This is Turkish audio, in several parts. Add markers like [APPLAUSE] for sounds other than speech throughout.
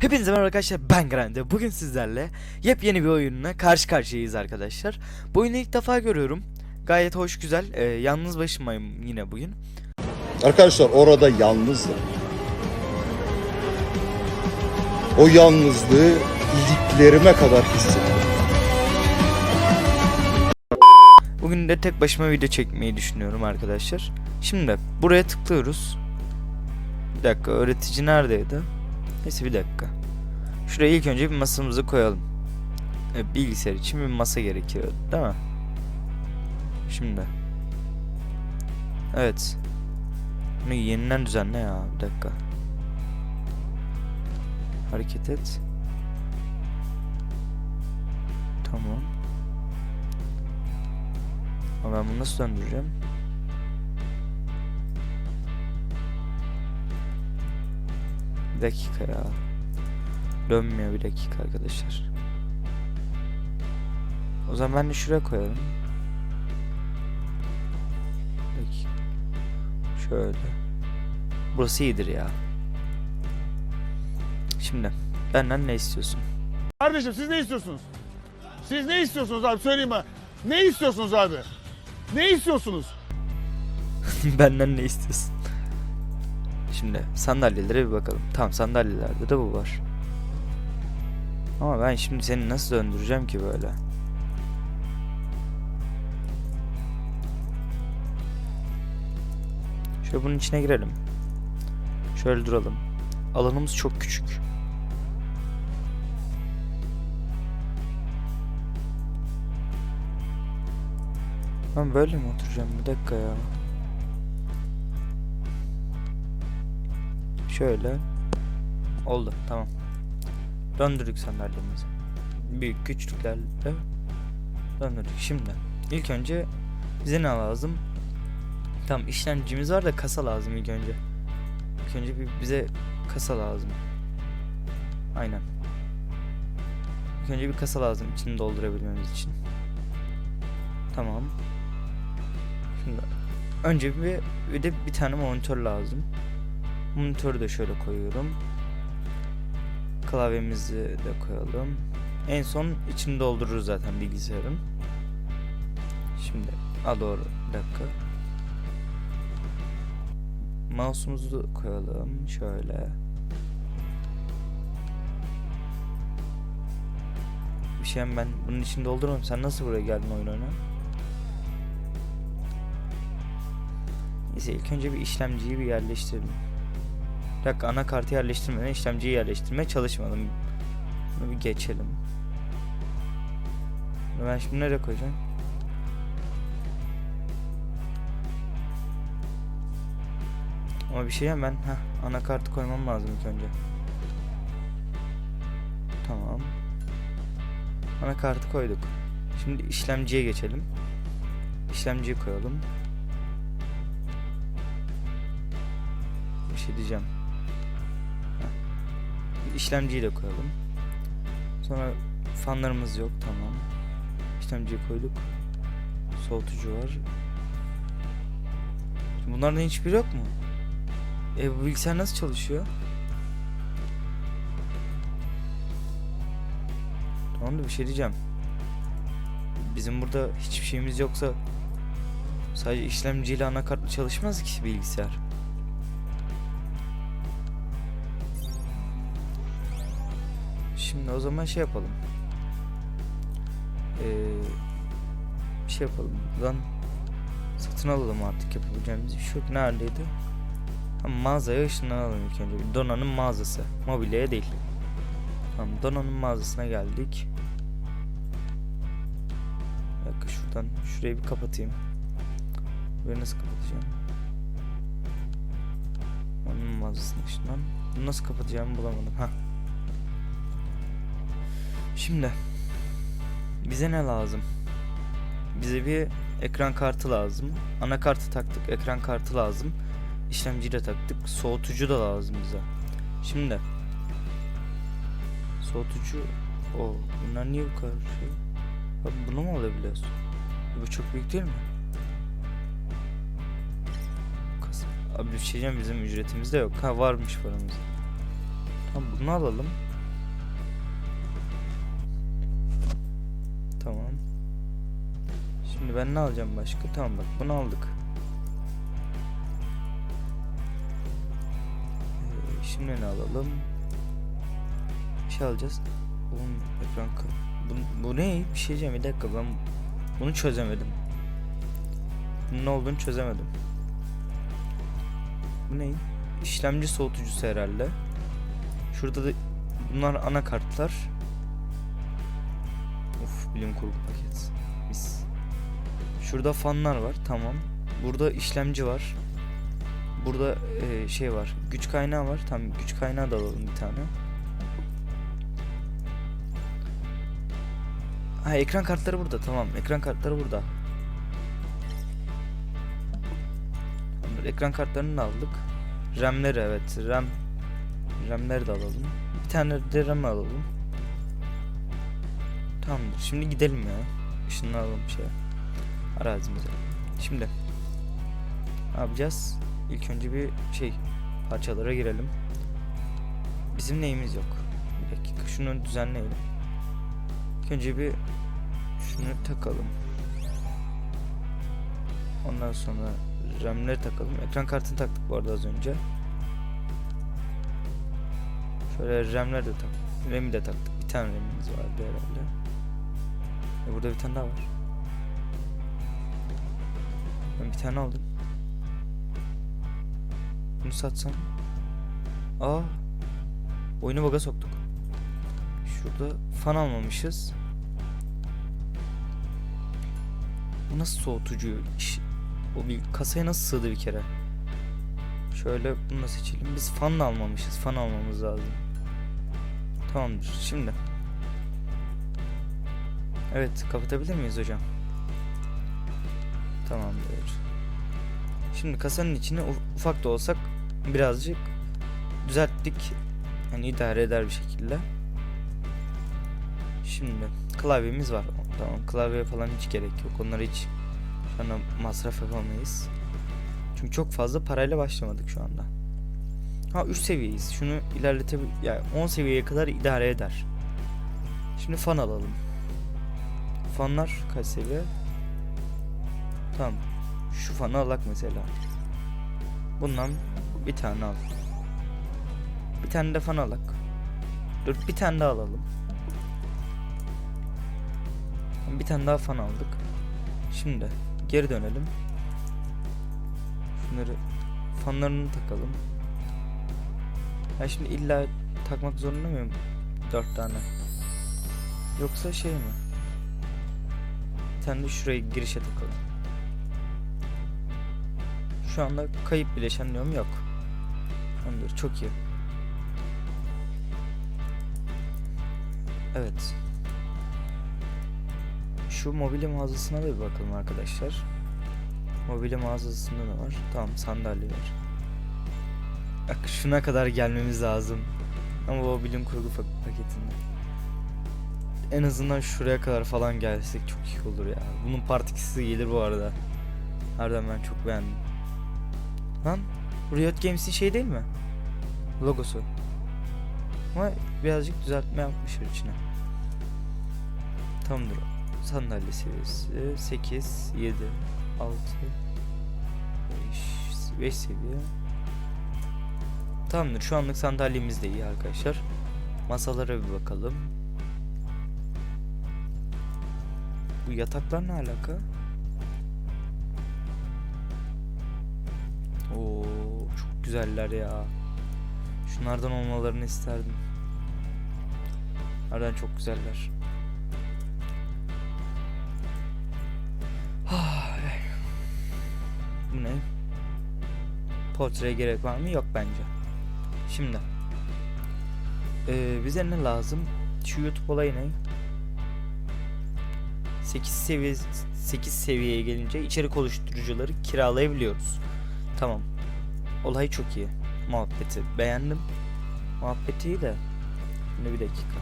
Hepinize merhaba arkadaşlar ben Grande. Bugün sizlerle yepyeni bir oyunla karşı karşıyayız arkadaşlar. Bu oyunu ilk defa görüyorum. Gayet hoş güzel. Ee, yalnız başımayım yine bugün. Arkadaşlar orada yalnızdım. O yalnızlığı iliklerime kadar hissettim. Bugün de tek başıma video çekmeyi düşünüyorum arkadaşlar. Şimdi buraya tıklıyoruz. Bir dakika öğretici neredeydi? Neyse bir dakika. Şuraya ilk önce bir masamızı koyalım. E, bilgisayar için bir masa gerekiyor değil mi? Şimdi. Evet. Bunu yeniden düzenle ya bir dakika. Hareket et. Tamam. Ama ben bunu nasıl döndüreceğim? Bir dakika ya. Dönmüyor bir dakika arkadaşlar. O zaman ben de şuraya koyalım. Bir dakika. Şöyle. Burası iyidir ya. Şimdi benden ne istiyorsun? Kardeşim siz ne istiyorsunuz? Siz ne istiyorsunuz abi söyleyin bana. Ne istiyorsunuz abi? Ne istiyorsunuz? [LAUGHS] Benden ne istiyorsun? Şimdi sandalyelere bir bakalım. Tamam sandalyelerde de bu var. Ama ben şimdi seni nasıl döndüreceğim ki böyle? Şöyle bunun içine girelim. Şöyle duralım. Alanımız çok küçük. Ben böyle mi oturacağım? Bir dakika ya. Şöyle. Oldu. Tamam. Döndürdük sandalyemizi. Büyük güçlüklerle döndürdük. Şimdi ilk önce bize ne lazım? Tamam işlemcimiz var da kasa lazım ilk önce. İlk önce bir bize kasa lazım. Aynen. İlk önce bir kasa lazım içini doldurabilmemiz için. Tamam. Şimdi önce bir, bir de bir tane monitör lazım. Monitörü de şöyle koyuyorum. Klavyemizi de koyalım. En son içini doldururuz zaten bilgisayarın. Şimdi a doğru bir dakika. Mouse'umuzu koyalım şöyle. Bir şey ben bunun içini doldurmadım. Sen nasıl buraya geldin oyun oyuna? Neyse ilk önce bir işlemciyi bir yerleştirelim. Dakika anakartı yerleştirmeden işlemciyi yerleştirmeye çalışmadım. Bunu bir geçelim. Ben şimdi nereye koyacağım? Ama bir şey diyeyim ben heh, anakartı koymam lazım ilk önce. Tamam. Anakartı koyduk. Şimdi işlemciye geçelim. İşlemciyi koyalım. Bir şey diyeceğim. İşlemciyi de koyalım. Sonra fanlarımız yok tamam. İşlemciyi koyduk. Soğutucu var. Şimdi bunlardan hiçbiri yok mu? E bu bilgisayar nasıl çalışıyor? Tamam da bir şey diyeceğim. Bizim burada hiçbir şeyimiz yoksa sadece işlemciyle anakartla çalışmaz ki bilgisayar. Şimdi o zaman şey yapalım. Ee, şey yapalım. Buradan satın alalım artık yapabileceğimiz bir şey yok. Neredeydi? Ha, mağazaya ışınlanalım ilk önce. Dona'nın mağazası. Mobilyaya değil. Tamam Dona'nın mağazasına geldik. Bir dakika şuradan şurayı bir kapatayım. Burayı nasıl kapatacağım? Onun mağazasına ışınlan. Bunu nasıl kapatacağımı bulamadım. Ha. Şimdi bize ne lazım? Bize bir ekran kartı lazım. Anakartı taktık, ekran kartı lazım. İşlemciyi de taktık. Soğutucu da lazım bize. Şimdi soğutucu o bunlar niye bu kadar şey? Abi bunu mu alabiliyorsun? Bu çok büyük değil mi? Abi bir şey diyeceğim bizim ücretimiz de yok. Ha varmış paramız. Tamam bunu alalım. Tamam. Şimdi ben ne alacağım başka? Tamam bak bunu aldık. Ee, şimdi ne alalım? Bir şey alacağız. Oğlum ekran bu, bu ne? Bir şey diyeceğim bir dakika ben bunu çözemedim. Bunun ne olduğunu çözemedim. Bu ne? İşlemci soğutucusu herhalde. Şurada da bunlar anakartlar. Bilim kurgu paket. Mis. Şurada fanlar var tamam. Burada işlemci var. Burada eee, şey var. Güç kaynağı var. Tamam güç kaynağı da alalım bir tane. Ha ekran kartları burada tamam. Ekran kartları burada. Tamamdır. Ekran kartlarını da aldık. RAM'leri evet. RAM RAM'leri de alalım. Bir tane de RAM alalım. Tamamdır. Şimdi gidelim ya. Işınlanalım şey. Arazimize. Şimdi. Ne yapacağız? İlk önce bir şey parçalara girelim. Bizim neyimiz yok. Bir şunu düzenleyelim. İlk önce bir şunu takalım. Ondan sonra RAM'leri takalım. Ekran kartını taktık bu arada az önce. Şöyle RAM'leri de tak. RAM'i de taktık. Bir tane RAM'imiz vardı herhalde. E burada bir tane daha var. Ben bir tane aldım. Bunu satsam. Aa. Oyunu baga soktuk. Şurada fan almamışız. Bu nasıl soğutucu? iş? O bir kasaya nasıl sığdı bir kere? Şöyle bunu seçelim. Biz fan da almamışız. Fan almamız lazım. Tamamdır. Şimdi. Evet, kapatabilir miyiz hocam? Tamamdır. Şimdi kasanın içine uf- ufak da olsak birazcık düzelttik. Yani idare eder bir şekilde. Şimdi klavyemiz var. Tamam klavye falan hiç gerek yok. Onlara hiç şu anda masraf yapamayız. Çünkü çok fazla parayla başlamadık şu anda. Ha 3 seviyeyiz. Şunu ilerletebil yani 10 seviyeye kadar idare eder. Şimdi fan alalım. Fanlar kaç seviye? Tamam. Şu fanı alak mesela. Bundan bir tane al. Bir tane de fan alak. Dur bir tane daha alalım. Bir tane daha fan aldık. Şimdi geri dönelim. Şunları fanlarını takalım. Ben şimdi illa takmak zorunda mıyım? Dört tane. Yoksa şey mi? Tane de şuraya girişe takalım. Şu anda kayıp bileşen diyorum yok. Tamamdır çok iyi. Evet. Şu mobilya mağazasına da bir bakalım arkadaşlar. Mobilya mağazasında da var. Tamam sandalye var. Bak şuna kadar gelmemiz lazım. Ama o bilim kurgu paketinde. En azından şuraya kadar falan gelsek çok iyi olur ya. Bunun part 2'si gelir bu arada. Harbiden ben çok beğendim. Lan Riot Games'in şey değil mi? Logosu. Ama birazcık düzeltme yapmışlar içine. Tamamdır. Sandalye seviyesi 8, 7, 6, 5, 5 seviye. Tamamdır. Şu anlık sandalyemiz de iyi arkadaşlar. Masalara bir bakalım. Bu yataklar ne alaka? Oo, çok güzeller ya. Şunlardan olmalarını isterdim. Harbiden çok güzeller. Bu ne? Portreye gerek var mı? Yok bence. Şimdi. Ee, bize ne lazım? Şu YouTube olayı ne? 8 seviye 8 seviyeye gelince içerik oluşturucuları kiralayabiliyoruz. Tamam. Olay çok iyi. Muhabbeti beğendim. Muhabbeti iyi de. Şimdi bir dakika.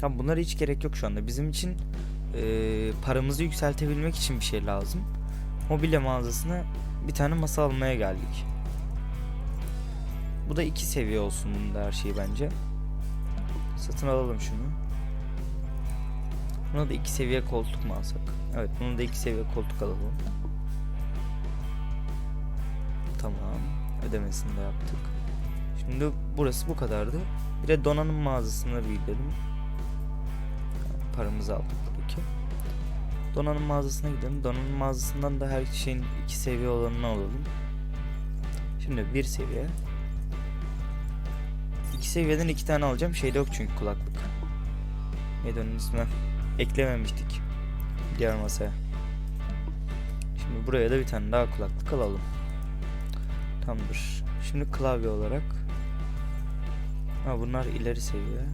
Tamam bunlara hiç gerek yok şu anda. Bizim için eee, paramızı yükseltebilmek için bir şey lazım. Mobilya mağazasına bir tane masa almaya geldik. Bu da iki seviye olsun bunda her şey bence. Satın alalım şunu. Buna da iki seviye koltuk mu alsak? Evet bunu da iki seviye koltuk alalım. Tamam. Ödemesini de yaptık. Şimdi burası bu kadardı. Bir de donanım mağazasına bir gidelim. Paramızı aldık buradaki. Donanım mağazasına gidelim. Donanım mağazasından da her şeyin iki seviye olanını alalım. Şimdi bir seviye. İki seviyeden iki tane alacağım. Şeyde yok çünkü kulaklık. Neydi onun ismi? Eklememiştik. Diğer masaya. Şimdi buraya da bir tane daha kulaklık alalım. Tamamdır. Şimdi klavye olarak. Ha bunlar ileri seviye.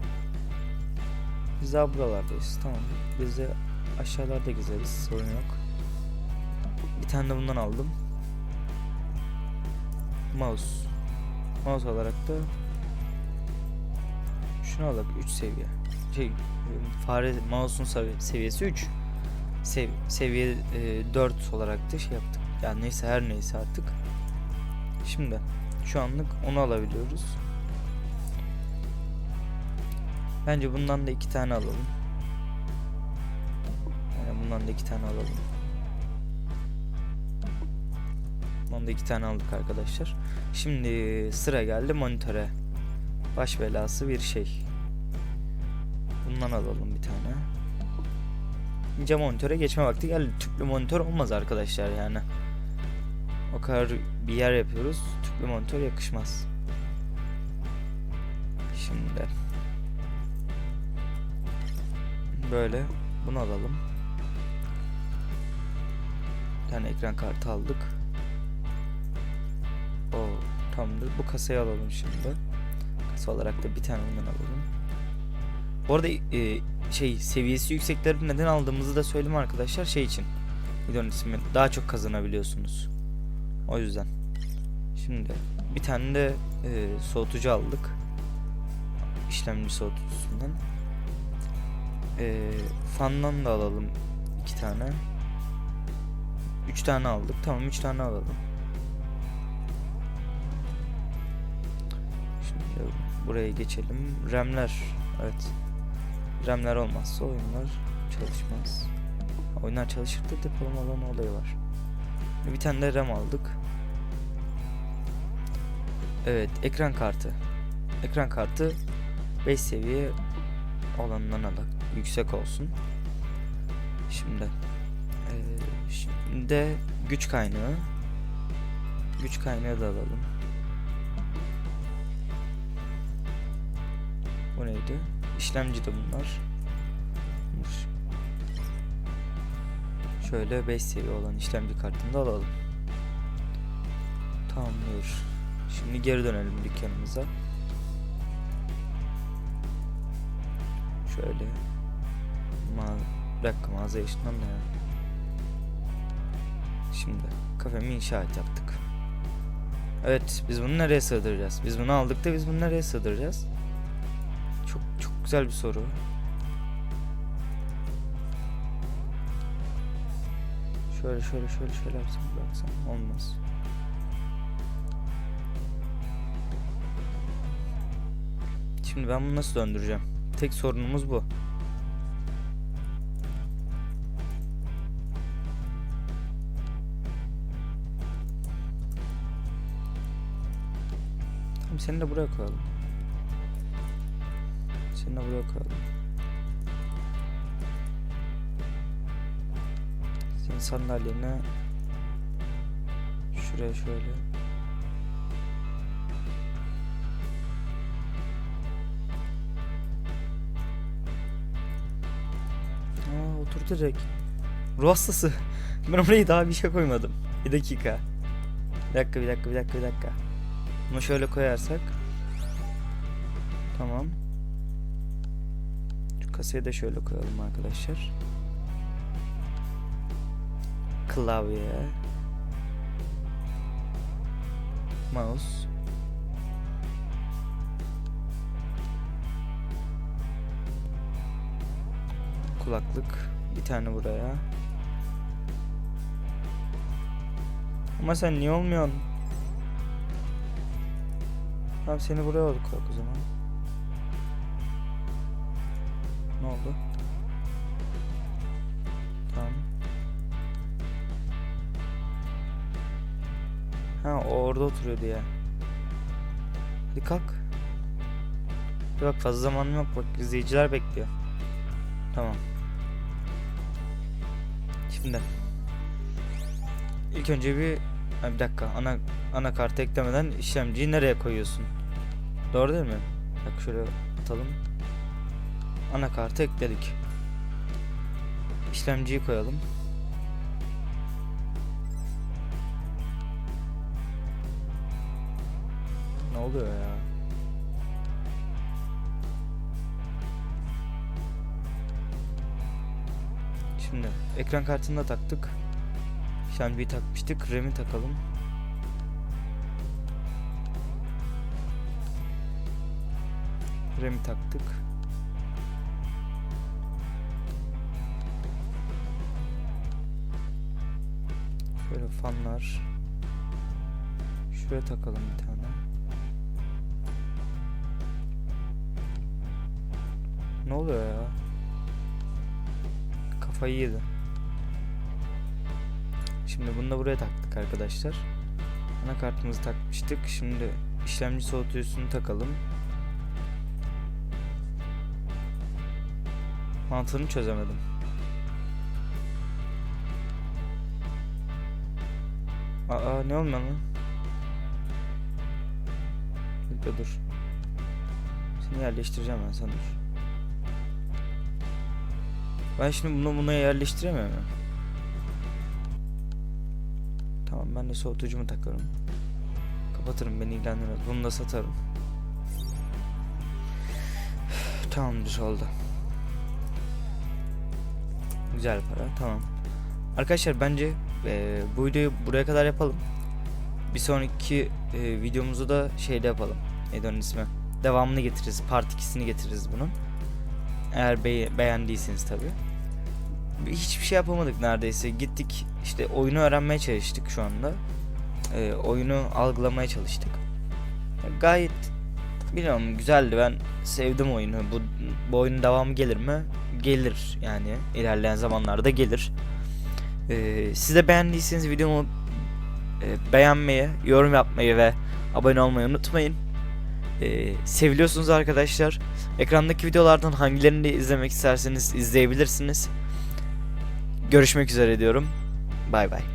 Biz daha buralardayız. Tamam. Biz de aşağılarda gezeriz. Sorun yok. Bir tane de bundan aldım. Mouse. Mouse olarak da şunu alalım 3 seviye. Şey fare mouse'un sevi- seviyesi 3. Sev seviye e, 4 olarak da şey yaptık. Yani neyse her neyse artık. Şimdi şu anlık onu alabiliyoruz. Bence bundan da iki tane alalım. Yani bundan da iki tane alalım. Bundan da iki tane aldık arkadaşlar. Şimdi sıra geldi monitöre. Baş belası bir şey. Bundan alalım bir tane. İnce monitöre geçme vakti geldi. Tüplü monitör olmaz arkadaşlar yani. O kadar bir yer yapıyoruz. Tüplü monitör yakışmaz. Şimdi böyle bunu alalım. Bir tane ekran kartı aldık. O tamamdır. Bu kasayı alalım şimdi. Kasa olarak da bir tane bundan alalım. Bu arada e, şey seviyesi yüksekleri neden aldığımızı da söyleyeyim arkadaşlar şey için. Videonun ismi daha çok kazanabiliyorsunuz. O yüzden. Şimdi bir tane de e, soğutucu aldık. İşlemci soğutucusundan. E, fandan da alalım iki tane. Üç tane aldık. Tamam üç tane alalım. Şimdi buraya geçelim. RAM'ler. Evet. RAM'ler olmazsa oyunlar çalışmaz. Oyunlar çalışır da depolama alanı olayı var. Bir tane de RAM aldık. Evet, ekran kartı. Ekran kartı 5 seviye olanından alak. Yüksek olsun. Şimdi eee, şimdi de güç kaynağı. Güç kaynağı da alalım. Bu neydi? İşlemci de bunlar. Şöyle 5 seviye olan işlemci kartını da alalım. Tamamdır. Şimdi geri dönelim dükkanımıza. Şöyle. Ma bir dakika mağazaya ışınlanma ya. Şimdi kafemi inşaat yaptık. Evet biz bunu nereye sığdıracağız? Biz bunu aldık da biz bunu nereye sığdıracağız? Güzel bir soru. Şöyle şöyle şöyle şöyle yapsam baksam olmaz. Şimdi ben bunu nasıl döndüreceğim? Tek sorunumuz bu. Tamam seni de buraya koyalım. Seni koyalım. Senin sandalyene şuraya şöyle. Aa oturdu direkt. Ruh hastası. [LAUGHS] Ben oraya daha bir şey koymadım. Bir dakika. Bir dakika bir dakika bir dakika bir dakika. Bunu şöyle koyarsak. Tamam. Kasayı da şöyle koyalım arkadaşlar. Klavye. Mouse. Kulaklık. Bir tane buraya. Ama sen niye olmuyorsun? Tamam seni buraya koyduk o zaman. Ne oldu? Tamam. Ha orada oturuyordu ya. Hadi kalk. Hadi bak fazla zamanım yok bak izleyiciler bekliyor. Tamam. Şimdi. İlk önce bir ha, bir dakika ana anakartı eklemeden işlemciyi nereye koyuyorsun? Doğru değil mi? Bak şöyle atalım. Anakartı ekledik. İşlemciyi koyalım. Ne oluyor ya? Şimdi ekran kartını da taktık. İşlemciyi takmıştık. RAM'i takalım. RAM'i taktık. Şöyle fanlar. Şuraya takalım bir tane. Ne oluyor ya? Kafayı yedi. Şimdi bunu da buraya taktık arkadaşlar. Anakartımızı takmıştık. Şimdi işlemci soğutucusunu takalım. Mantığını çözemedim. Aa ne olmuyor lan? Dakika dur. Seni yerleştireceğim ben sen dur. Ben şimdi bunu buna yerleştiremiyor muyum? Tamam ben de soğutucumu takarım. Kapatırım beni ilgilendirmez. Bunu da satarım. Tamamdır oldu. Güzel para tamam. Arkadaşlar bence eee, bu videoyu buraya kadar yapalım. Bir sonraki eee, videomuzu da şeyde yapalım. Neydi onun ismi? Devamını getiririz. Part 2'sini getiririz bunun. Eğer be- beğendiyseniz tabi. Hiçbir şey yapamadık neredeyse. Gittik işte oyunu öğrenmeye çalıştık şu anda. Ee, oyunu algılamaya çalıştık. Gayet bilmiyorum güzeldi. Ben sevdim oyunu. Bu, bu oyunun devamı gelir mi? Gelir yani. ilerleyen zamanlarda gelir. Ee, siz de beğendiyseniz videomu e, beğenmeyi, yorum yapmayı ve abone olmayı unutmayın. Ee, seviliyorsunuz arkadaşlar. Ekrandaki videolardan hangilerini de izlemek isterseniz izleyebilirsiniz. Görüşmek üzere diyorum. Bay bay.